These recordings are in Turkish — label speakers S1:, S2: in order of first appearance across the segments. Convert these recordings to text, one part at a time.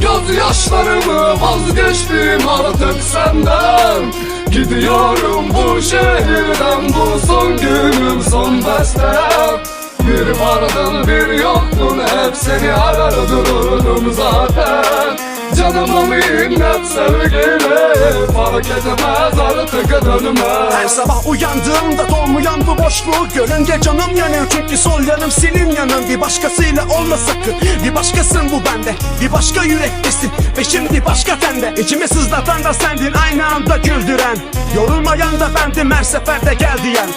S1: gözyaşlarımı Vazgeçtim artık senden. Gidiyorum bu şehirden Bu son günüm son bestem Bir vardın bir yoktun Hep seni arar dururdum zaten Canıma minnet sevgili Fark etmez artık dönmez
S2: Her sabah uyandığımda dolmayan bu boşluğu. Görünce canım yanıyor Çünkü sol yanım senin yanın. Bir başkasıyla olma sakın. Bir başkasın bu bende bir başka yürektesin. Ve şimdi başka tende. İçimi sızlatan da sendin aynı anda güldüren. Yorulmayan da bendim her seferde gel diyen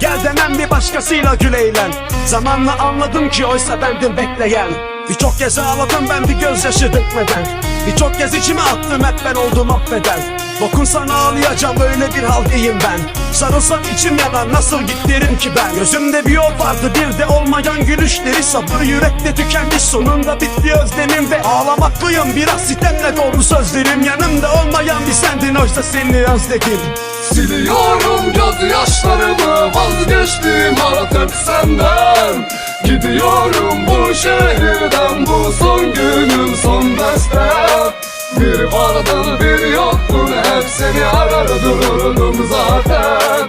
S2: Gel demem bir başkasıyla gül eğlen. Zamanla anladım ki oysa bendim bekleyen. Birçok kez ağladım ben bir gözyaşı dökmeden. Birçok kez içime attım hep ben oldum affeden. Dokunsan ağlayacağım öyle bir haldeyim ben. Sarılsam içim yanar nasıl git derim ki ben? Gözümde bir yol vardı bir de olmayan gülüşleri. Sabır yürekte tükenmiş sonunda bitti özlemim Ve ağlamaklıyım. Biraz sitemle doğru sözlerim. Yanımda olmayan bir sendin oysa seni özledim
S1: Siliyorum gözyaşlarımı Vazgeçtim artık senden. Gidiyorum bu şehirden Bu son günüm son bestem Bir vardın bir yoktun Hep seni arar dururdum zaten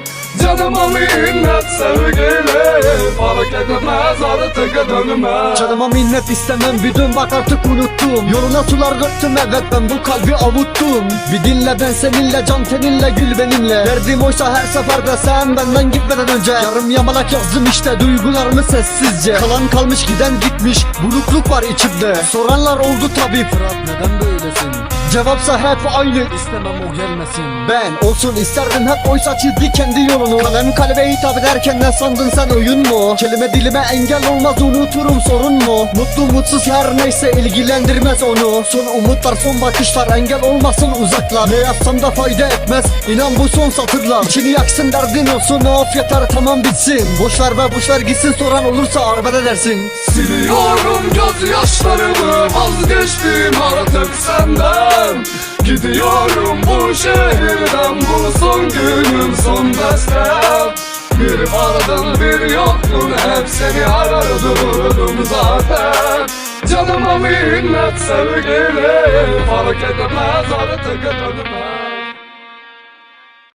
S1: minnet sevgili Fark etmez artık dönmez
S3: Canıma minnet istemem bir dön bak artık unuttum. Yoluna sular döktüm evet ben bu kalbi avuttum. Bir dinle ben seninle can teninle gül benimle. Verdiğim oysa her seferde sen benden gitmeden önce. Yarım yamalak yazdım işte duygularımı sessizce. Kalan kalmış giden gitmiş burukluk var içimde. Soranlar oldu tabi Fırat neden böylesin Cevapsa hep aynı. İstemem o gelmesin. Ben olsun isterdim hep oysa çizdi kendi yolunu. Kalem kalbe hitap ederken ne sandın sen oyun mu? Kelime dilime engel olmaz unuturum sorun mu? Mutlu mutsuz her neyse ilgilendirmez onu. Son umutlar son bakışlar engel olmasın uzaklar. Ne yapsam da fayda etmez inan bu son satırlar. İçini yaksın derdin olsun of yeter tamam bitsin. Boş ver be boş ver gitsin soran olursa arbed edersin.
S1: Siliyorum gözyaşlarımı Vazgeçtim artık senden Gidiyorum bu şehirden. Bu son günüm son bestem Bir vardın bir yoktun Hep seni arar zaten. Canıma minnet sevgili Fark etmez artık dönmez